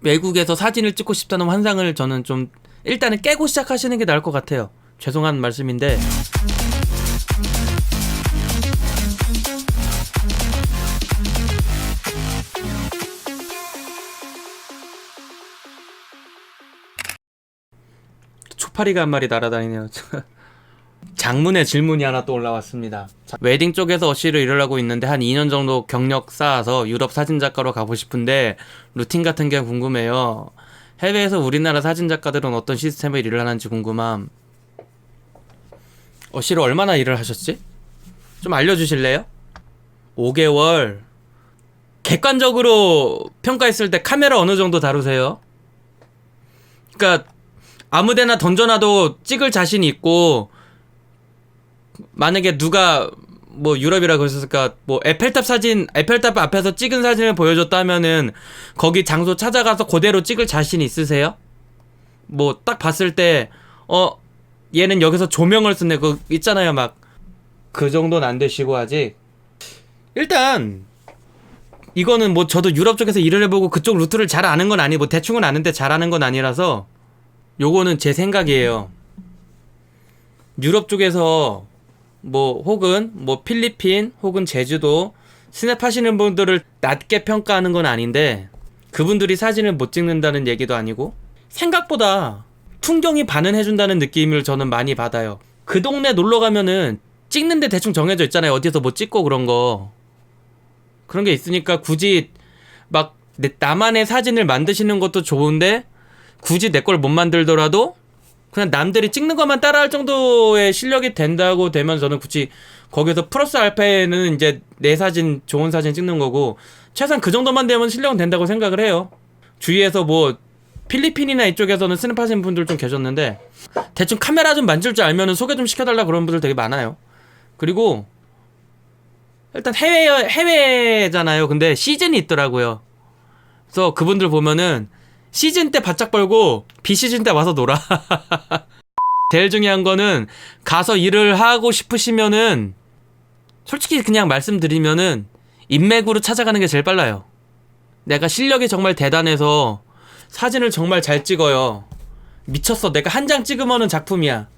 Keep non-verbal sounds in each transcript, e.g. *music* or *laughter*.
외국에서 사진을 찍고 싶다는 환상을 저는 좀 일단은 깨고 시작하시는 게 나을 것 같아요. 죄송한 말씀인데 초파리가 한 마리 날아다니네요. *laughs* 장문의 질문이 하나 또 올라왔습니다. 자, 웨딩 쪽에서 어시를 일을 있는데 한 2년 정도 경력 쌓아서 유럽 사진 작가로 가고 싶은데 루틴 같은 게 궁금해요. 해외에서 우리나라 사진 작가들은 어떤 시스템을 일을 하는지 궁금함. 어시를 얼마나 일을 하셨지? 좀 알려주실래요? 5개월. 객관적으로 평가했을 때 카메라 어느 정도 다루세요? 그러니까 아무데나 던져놔도 찍을 자신이 있고 만약에 누가 뭐 유럽이라고 했었을까 뭐 에펠탑 사진 에펠탑 앞에서 찍은 사진을 보여줬다면은 거기 장소 찾아가서 그대로 찍을 자신 있으세요? 뭐 딱 봤을 때 어 얘는 여기서 조명을 쓰네 그 있잖아요 막 그 정도는 안 되시고 아직 일단 이거는 뭐 저도 유럽 쪽에서 일을 해보고 그쪽 루트를 잘 아는 건 아니고 뭐 대충은 아는데 잘 아는 건 아니라서 요거는 제 생각이에요. 유럽 쪽에서 뭐 혹은 뭐 필리핀 혹은 제주도 스냅 하시는 분들을 낮게 평가하는 건 아닌데 그분들이 사진을 못 찍는다는 얘기도 아니고 생각보다 풍경이 반응해준다는 느낌을 저는 많이 받아요. 그 동네 놀러 가면은 찍는데 대충 정해져 있잖아요. 어디서 뭐 찍고 그런 거. 그런 게 있으니까 굳이 막 내- 나만의 사진을 만드시는 것도 좋은데 굳이 내 걸 못 만들더라도 그냥 남들이 찍는 것만 따라할 정도의 실력이 된다고 되면 저는 굳이 거기서 플러스 알파에는 이제 내 사진 좋은 사진 찍는 거고 최소한 그 정도만 되면 실력은 된다고 생각을 해요. 주위에서 뭐 필리핀이나 이쪽에서는 스냅하시는 분들 좀 계셨는데 대충 카메라 좀 만질 줄 알면은 소개 좀 시켜달라 그런 분들 되게 많아요. 그리고 일단 해외 해외잖아요. 근데 시즌이 있더라고요. 그래서 그분들 보면은 시즌 때 바짝 벌고 비시즌 때 와서 놀아. *laughs* 제일 중요한 거는 가서 일을 하고 싶으시면은 솔직히 그냥 말씀드리면은 인맥으로 찾아가는 게 제일 빨라요. 내가 실력이 정말 대단해서 사진을 정말 잘 찍어요. 미쳤어. 내가 한 장 찍으면은 작품이야.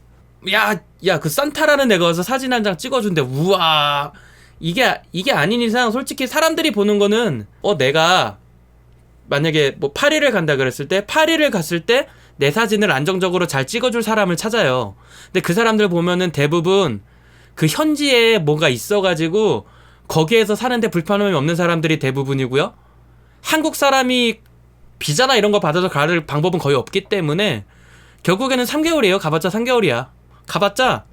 야, 야, 그 산타라는 애가 와서 사진 한 장 찍어준대. 우와. 이게, 이게 아닌 이상 솔직히 사람들이 보는 거는, 어, 내가 만약에 뭐 파리를 간다 그랬을 때 파리를 갔을 때 내 사진을 안정적으로 잘 찍어줄 사람을 찾아요. 근데 그 사람들 보면은 대부분 그 현지에 뭐가 있어가지고 거기에서 사는데 불편함이 없는 사람들이 대부분이고요. 한국 사람이 비자나 이런 거 받아서 갈 방법은 거의 없기 때문에 결국에는 3개월이에요. 가봤자 3개월이야. 가봤자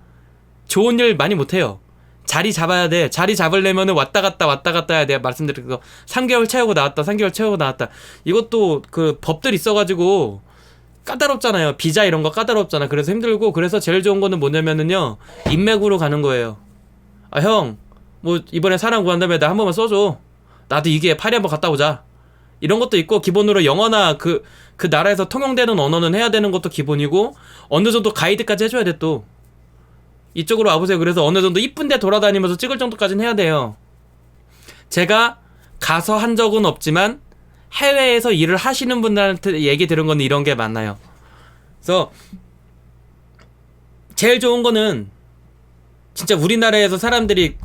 좋은 일 많이 못해요. 자리 잡아야 돼. 자리 잡으려면은 왔다 갔다 왔다 갔다 해야 돼. 말씀드린 거 3개월 채우고 나왔다. 3개월 채우고 나왔다. 이것도 그 법들 있어가지고 까다롭잖아요. 비자 이런 거 까다롭잖아. 그래서 힘들고 그래서 제일 좋은 거는 뭐냐면은요 인맥으로 가는 거예요. 아 형, 뭐 이번에 사람 구한다며 나한 번만 써줘. 나도 이게 파리 한번 갔다 오자. 이런 것도 있고 기본으로 영어나 그그 나라에서 통용되는 언어는 해야 되는 것도 기본이고 어느 정도 가이드까지 해줘야 돼 또. 이쪽으로 와보세요. 그래서 어느 정도 이쁜데 돌아다니면서 찍을 정도까지는 해야 돼요. 제가 가서 한 적은 없지만 해외에서 일을 하시는 분들한테 얘기 들은 건 이런 게 많나요. 그래서 제일 좋은 거는 진짜 우리나라에서 사람들이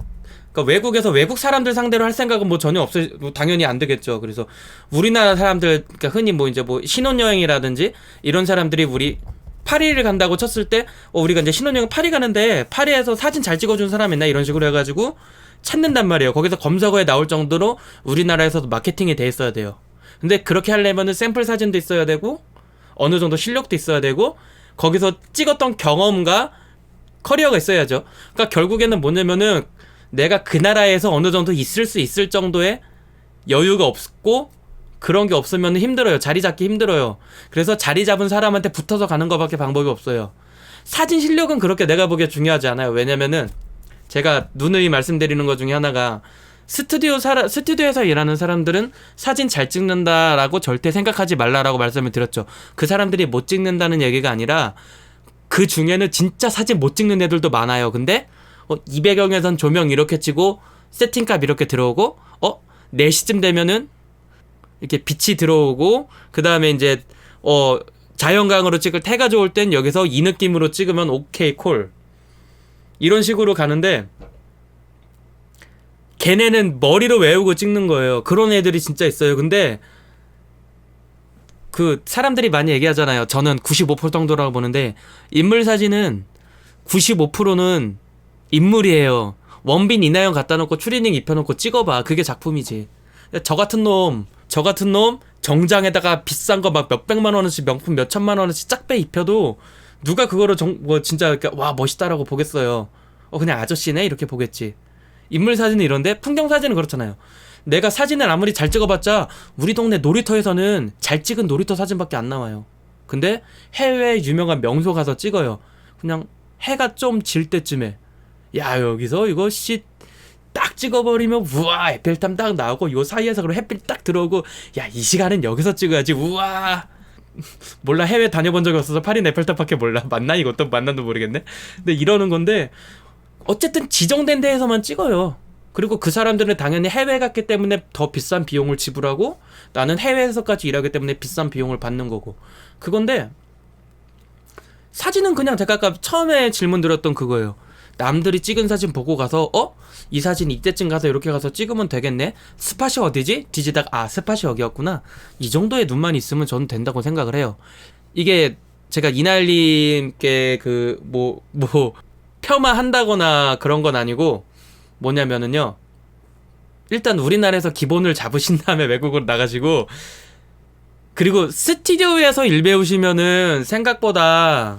그러니까 외국에서 외국 사람들 상대로 할 생각은 뭐 전혀 없어 뭐 당연히 안 되겠죠. 그래서 우리나라 사람들 그러니까 흔히 뭐 이제 뭐 신혼여행이라든지 이런 사람들이 우리 파리를 간다고 쳤을 때 어, 우리가 이제 신혼여행 파리 가는데 파리에서 사진 잘 찍어준 사람 있나 이런 식으로 해가지고 찾는단 말이에요. 거기서 검색어에 나올 정도로 우리나라에서도 마케팅이 돼 있어야 돼요. 근데 그렇게 하려면은 샘플 사진도 있어야 되고 어느 정도 실력도 있어야 되고 거기서 찍었던 경험과 커리어가 있어야죠. 그러니까 결국에는 뭐냐면은 내가 그 나라에서 어느 정도 있을 수 있을 정도의 여유가 없고 그런 게 없으면 힘들어요. 자리 잡기 힘들어요. 그래서 자리 잡은 사람한테 붙어서 가는 것밖에 방법이 없어요. 사진 실력은 그렇게 내가 보기에 중요하지 않아요. 왜냐면은 제가 누누이 말씀드리는 것 중에 하나가 스튜디오 사라, 스튜디오에서 일하는 사람들은 사진 잘 찍는다라고 절대 생각하지 말라라고 말씀을 드렸죠. 그 사람들이 못 찍는다는 얘기가 아니라 그 중에는 진짜 사진 못 찍는 애들도 많아요. 근데 어, 200영에선 조명 이렇게 치고 세팅값 이렇게 들어오고 어 4시쯤 되면은 이렇게 빛이 들어오고 그 다음에 이제 어 자연광으로 찍을 태가 좋을 땐 여기서 이 느낌으로 찍으면 오케이 콜 이런 식으로 가는데 걔네는 머리로 외우고 찍는 거예요. 그런 애들이 진짜 있어요. 근데 그 사람들이 많이 얘기하잖아요. 저는 95% 정도라고 보는데 인물 사진은 95%는 인물이에요. 원빈 이나영 갖다 놓고 추리닝 입혀놓고 찍어봐. 그게 작품이지. 저 같은 놈, 저 같은 놈 정장에다가 비싼 거 막 몇백만 원어치 명품 몇천만 원어치 짝배 입혀도 누가 그거를 정, 뭐 진짜 이렇게 와 멋있다라고 보겠어요. 어 그냥 아저씨네 이렇게 보겠지. 인물 사진은 이런데 풍경 사진은 그렇잖아요. 내가 사진을 아무리 잘 찍어봤자 우리 동네 놀이터에서는 잘 찍은 놀이터 사진밖에 안 나와요. 근데 해외 유명한 명소 가서 찍어요. 그냥 해가 좀 질 때쯤에 야 여기서 이거 씨 딱 찍어버리면 우와 에펠탑 딱 나오고 요 사이에서 그럼 햇빛 딱 들어오고 야 이 시간은 여기서 찍어야지. 우와. *laughs* 몰라 해외 다녀본 적이 없어서 파리 에펠탑밖에 몰라. 맞나? 이것도 맞나도 모르겠네. 근데 이러는 건데 어쨌든 지정된 데에서만 찍어요. 그리고 그 사람들은 당연히 해외 갔기 때문에 더 비싼 비용을 지불하고 나는 해외에서까지 일하기 때문에 비싼 비용을 받는 거고. 그건데 사진은 그냥 제가 아까 처음에 질문 드렸던 그거예요. 남들이 찍은 사진 보고 가서 어? 이 사진 이때쯤 가서 이렇게 가서 찍으면 되겠네? 스팟이 어디지? 뒤지다가 아 스팟이 여기였구나. 이 정도의 눈만 있으면 저는 된다고 생각을 해요. 이게 제가 이날님께 그 뭐뭐 폄하한다거나 그런 건 아니고 뭐냐면은요. 일단 우리나라에서 기본을 잡으신 다음에 외국으로 나가시고 그리고 스튜디오에서 일 배우시면은 생각보다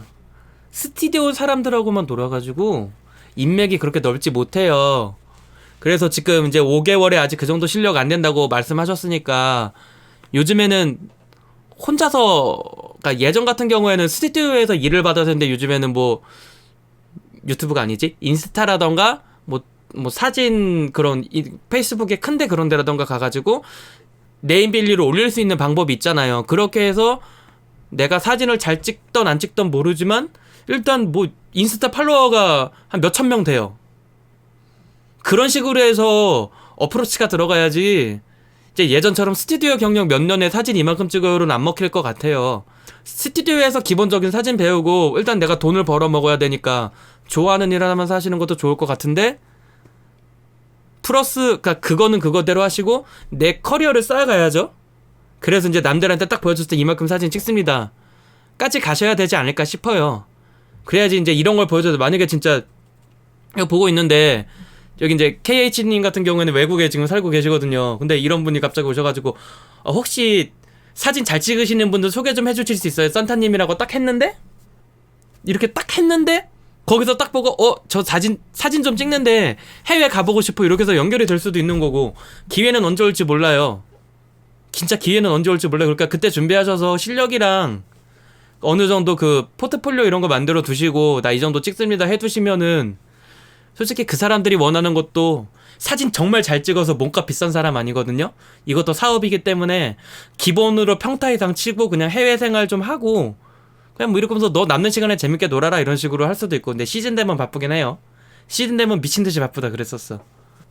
스튜디오 사람들하고만 놀아가지고 인맥이 그렇게 넓지 못해요. 그래서 지금 이제 5개월에 아직 그 정도 실력 안 된다고 말씀하셨으니까 요즘에는 혼자서 그러니까 예전 같은 경우에는 스튜디오에서 일을 받아야 되는데 요즘에는 뭐 유튜브가 아니지 인스타라던가 뭐뭐 사진 그런 이, 페이스북에 큰데 그런 데라던가 가가지고 네임빌리를 올릴 수 있는 방법이 있잖아요. 그렇게 해서 내가 사진을 잘 찍던 안 찍던 모르지만 일단 뭐 인스타 팔로워가 한 몇천 명 돼요. 그런 식으로 해서 어프로치가 들어가야지 이제 예전처럼 스튜디오 경력 몇 년에 사진 이만큼 찍어요는 안 먹힐 것 같아요. 스튜디오에서 기본적인 사진 배우고 일단 내가 돈을 벌어 먹어야 되니까 좋아하는 일 하나만 사시는 것도 좋을 것 같은데 플러스 그니까 그거는 그거대로 하시고 내 커리어를 쌓아가야죠. 그래서 이제 남들한테 딱 보여줬을 때 이만큼 사진 찍습니다. 까지 가셔야 되지 않을까 싶어요. 그래야지 이제 이런 걸 보여줘도 만약에 진짜 이거 보고 있는데 여기 이제 KH님 같은 경우에는 외국에 지금 살고 계시거든요. 근데 이런 분이 갑자기 오셔가지고 어, 혹시 사진 잘 찍으시는 분들 소개 좀 해주실 수 있어요? 산타님이라고 딱 했는데 이렇게 딱 했는데 거기서 딱 보고 어 저 사진 사진 좀 찍는데 해외 가보고 싶어 이렇게 해서 연결이 될 수도 있는 거고 기회는 언제 올지 몰라요. 진짜 기회는 언제 올지 몰라요. 그러니까 그때 준비하셔서 실력이랑 어느 정도 그 포트폴리오 이런 거 만들어 두시고 나 이 정도 찍습니다 해 두시면은 솔직히 그 사람들이 원하는 것도 사진 정말 잘 찍어서 몸값 비싼 사람 아니거든요. 이것도 사업이기 때문에 기본으로 평타 이상 치고 그냥 해외 생활 좀 하고 그냥 뭐 이러면서 너 남는 시간에 재밌게 놀아라 이런 식으로 할 수도 있고 근데 시즌 되면 바쁘긴 해요. 시즌 되면 미친 듯이 바쁘다 그랬었어.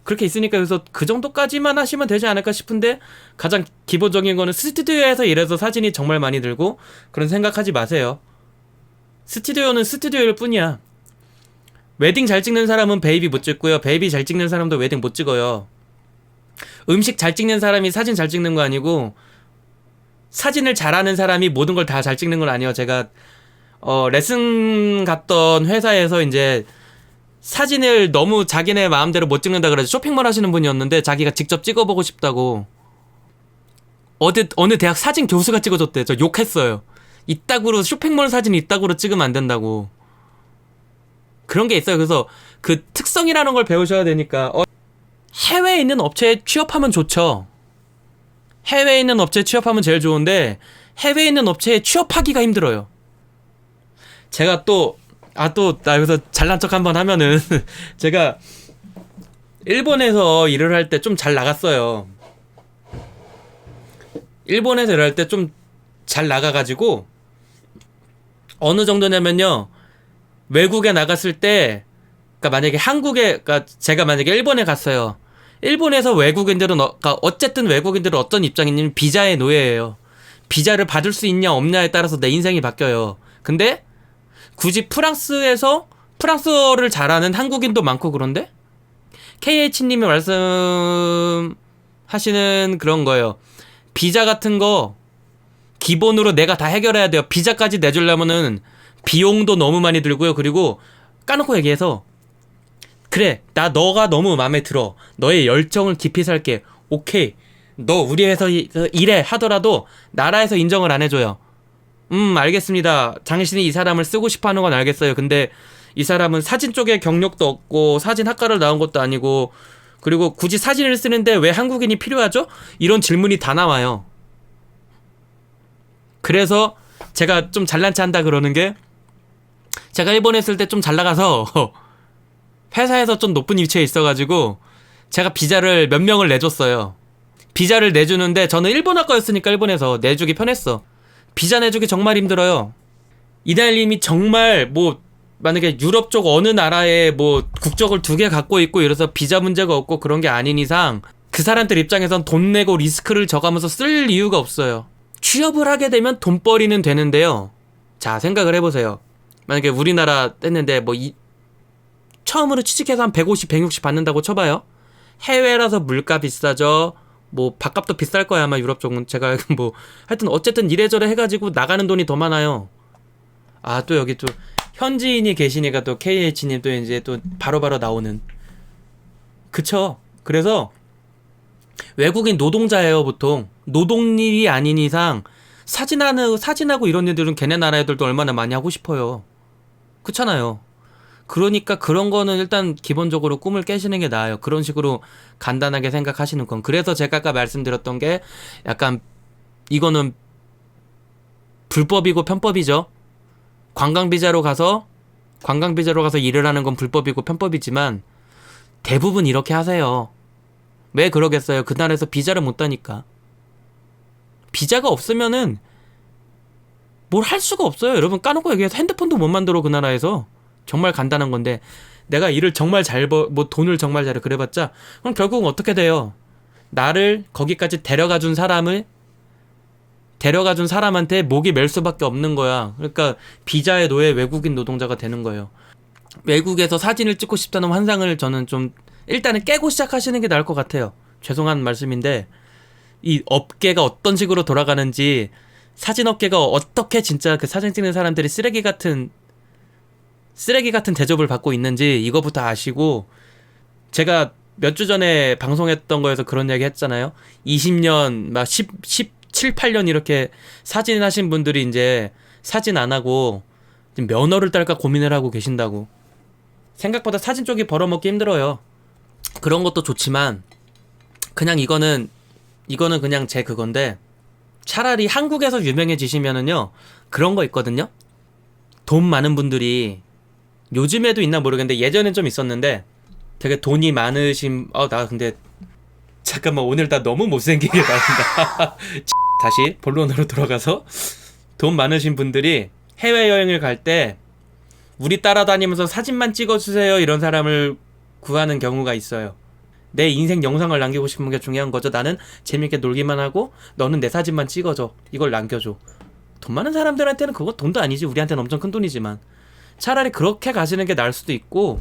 그렇게 있으니까 그래서 그 정도까지만 하시면 되지 않을까 싶은데 가장 기본적인 거는 스튜디오에서 일해서 사진이 정말 많이 들고 그런 생각하지 마세요. 스튜디오는 스튜디오일 뿐이야. 웨딩 잘 찍는 사람은 베이비 못 찍고요. 베이비 잘 찍는 사람도 웨딩 못 찍어요. 음식 잘 찍는 사람이 사진 잘 찍는 거 아니고 사진을 잘하는 사람이 모든 걸 다 잘 찍는 건 아니에요. 제가 어 레슨 갔던 회사에서 이제 사진을 너무 자기네 마음대로 못 찍는다 그래서 쇼핑몰 하시는 분이었는데 자기가 직접 찍어보고 싶다고 어디 어느 대학 사진 교수가 찍어줬대. 저 욕했어요. 이따구로 쇼핑몰 사진 이따구로 찍으면 안 된다고. 그런 게 있어요. 그래서 그 특성이라는 걸 배우셔야 되니까 어, 해외에 있는 업체에 취업하면 좋죠. 해외에 있는 업체에 취업하면 제일 좋은데 해외에 있는 업체에 취업하기가 힘들어요. 제가 또 아 또 나 여기서 잘난 척 한번 하면은 *laughs* 제가 일본에서 일을 할 때 좀 잘 나갔어요. 일본에서 일할 때 좀 잘 나가가지고 어느 정도냐면요 외국에 나갔을 때 그러니까 만약에 한국에 그러니까 제가 만약에 일본에 갔어요. 일본에서 외국인들은 어, 그러니까 어쨌든 외국인들은 어떤 입장이냐면 비자의 노예예요. 비자를 받을 수 있냐 없냐에 따라서 내 인생이 바뀌어요. 근데 굳이 프랑스에서 프랑스어를 잘하는 한국인도 많고 그런데 KH님이 말씀하시는 그런 거예요. 비자 같은 거 기본으로 내가 다 해결해야 돼요. 비자까지 내주려면은 비용도 너무 많이 들고요. 그리고 까놓고 얘기해서 그래 나 너가 너무 마음에 들어 너의 열정을 깊이 살게 오케이 너 우리 회사 이- 그 일해 하더라도 나라에서 인정을 안 해줘요 음 알겠습니다 당신이 이 사람을 쓰고 싶어 하는 건 알겠어요 근데 이 사람은 사진 쪽에 경력도 없고 사진 학과를 나온 것도 아니고 그리고 굳이 사진을 쓰는데 왜 한국인이 필요하죠? 이런 질문이 다 나와요 그래서 제가 좀 잘난 체 한다 그러는 게 제가 일본에 있을 때 좀 잘 나가서 *laughs* 회사에서 좀 높은 위치에 있어가지고 제가 비자를 몇 명을 내줬어요. 비자를 내주는데 저는 일본어 거였으니까 일본에서 내주기 편했어. 비자 내주기 정말 힘들어요. 이달님이 정말 뭐 만약에 유럽 쪽 어느 나라에 뭐 국적을 두 개 갖고 있고 이래서 비자 문제가 없고 그런 게 아닌 이상 그 사람들 입장에선 돈 내고 리스크를 져가면서 쓸 이유가 없어요. 취업을 하게 되면 돈벌이는 되는데요. 자 생각을 해보세요. 만약에 우리나라 했는데 뭐 이, 처음으로 취직해서 한 150, 160 받는다고 쳐봐요. 해외라서 물가 비싸죠. 뭐 밥값도 비쌀 거야 아마 유럽 쪽은 제가 *laughs* 뭐 하여튼 어쨌든 이래저래 해가지고 나가는 돈이 더 많아요. 아 또 여기 또 현지인이 계시니까 또 KH님 또 이제 또 바로바로 나오는. 그쵸. 그래서 외국인 노동자예요 보통 노동일이 아닌 이상 사진하는 사진하고 이런 애들은 걔네 나라 애들도 얼마나 많이 하고 싶어요. 그렇잖아요. 그러니까 그런 거는 일단 기본적으로 꿈을 깨시는 게 나아요. 그런 식으로 간단하게 생각하시는 건. 그래서 제가 아까 말씀드렸던 게 약간 이거는 불법이고 편법이죠. 관광 비자로 가서 관광 비자로 가서 일을 하는 건 불법이고 편법이지만 대부분 이렇게 하세요. 왜 그러겠어요? 그 나라에서 비자를 못 따니까. 비자가 없으면은 뭘 할 수가 없어요. 여러분 까놓고 얘기해서 핸드폰도 못 만들어 그 나라에서. 정말 간단한 건데 내가 일을 정말 잘 버, 뭐 돈을 정말 잘해 그래봤자 그럼 결국은 어떻게 돼요? 나를 거기까지 데려가 준 사람을 데려가 준 사람한테 목이 멜 수밖에 없는 거야. 그러니까 비자의 노예 외국인 노동자가 되는 거예요. 외국에서 사진을 찍고 싶다는 환상을 저는 좀 일단은 깨고 시작하시는 게 나을 것 같아요. 죄송한 말씀인데 이 업계가 어떤 식으로 돌아가는지 사진 업계가 어떻게 진짜 그 사진 찍는 사람들이 쓰레기 같은 쓰레기 같은 대접을 받고 있는지 이거부터 아시고 제가 몇 주 전에 방송했던 거에서 그런 이야기 했잖아요. 20년 막 10, 17, 8년 이렇게 사진 하신 분들이 이제 사진 안 하고 면허를 딸까 고민을 하고 계신다고. 생각보다 사진 쪽이 벌어먹기 힘들어요. 그런 것도 좋지만 그냥 이거는 이거는 그냥 제 그건데 차라리 한국에서 유명해지시면은요 그런 거 있거든요. 돈 많은 분들이 요즘에도 있나 모르겠는데 예전엔 좀 있었는데 되게 돈이 많으신 어 나 근데 잠깐만 오늘 나 너무 못생기게 *laughs* 나온다 *laughs* 다시 본론으로 돌아가서 돈 많으신 분들이 해외 여행을 갈 때 우리 따라다니면서 사진만 찍어주세요 이런 사람을 구하는 경우가 있어요. 내 인생 영상을 남기고 싶은 게 중요한 거죠. 나는 재밌게 놀기만 하고 너는 내 사진만 찍어줘. 이걸 남겨줘. 돈 많은 사람들한테는 그거 돈도 아니지. 우리한테는 엄청 큰 돈이지만. 차라리 그렇게 가시는 게 나을 수도 있고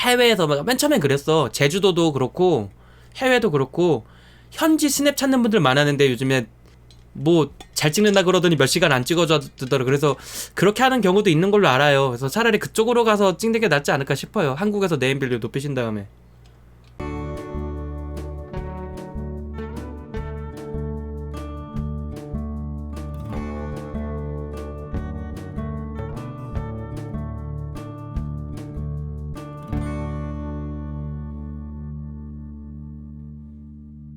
해외에서 막맨 처음엔 그랬어. 제주도도 그렇고 해외도 그렇고 현지 스냅 찾는 분들 많았는데 요즘에 뭐 잘 찍는다 그러더니 몇 시간 안 찍어주더라. 그래서 그렇게 하는 경우도 있는 걸로 알아요. 그래서 차라리 그쪽으로 가서 찍는 게 낫지 않을까 싶어요. 한국에서 네임밸류 높이신 다음에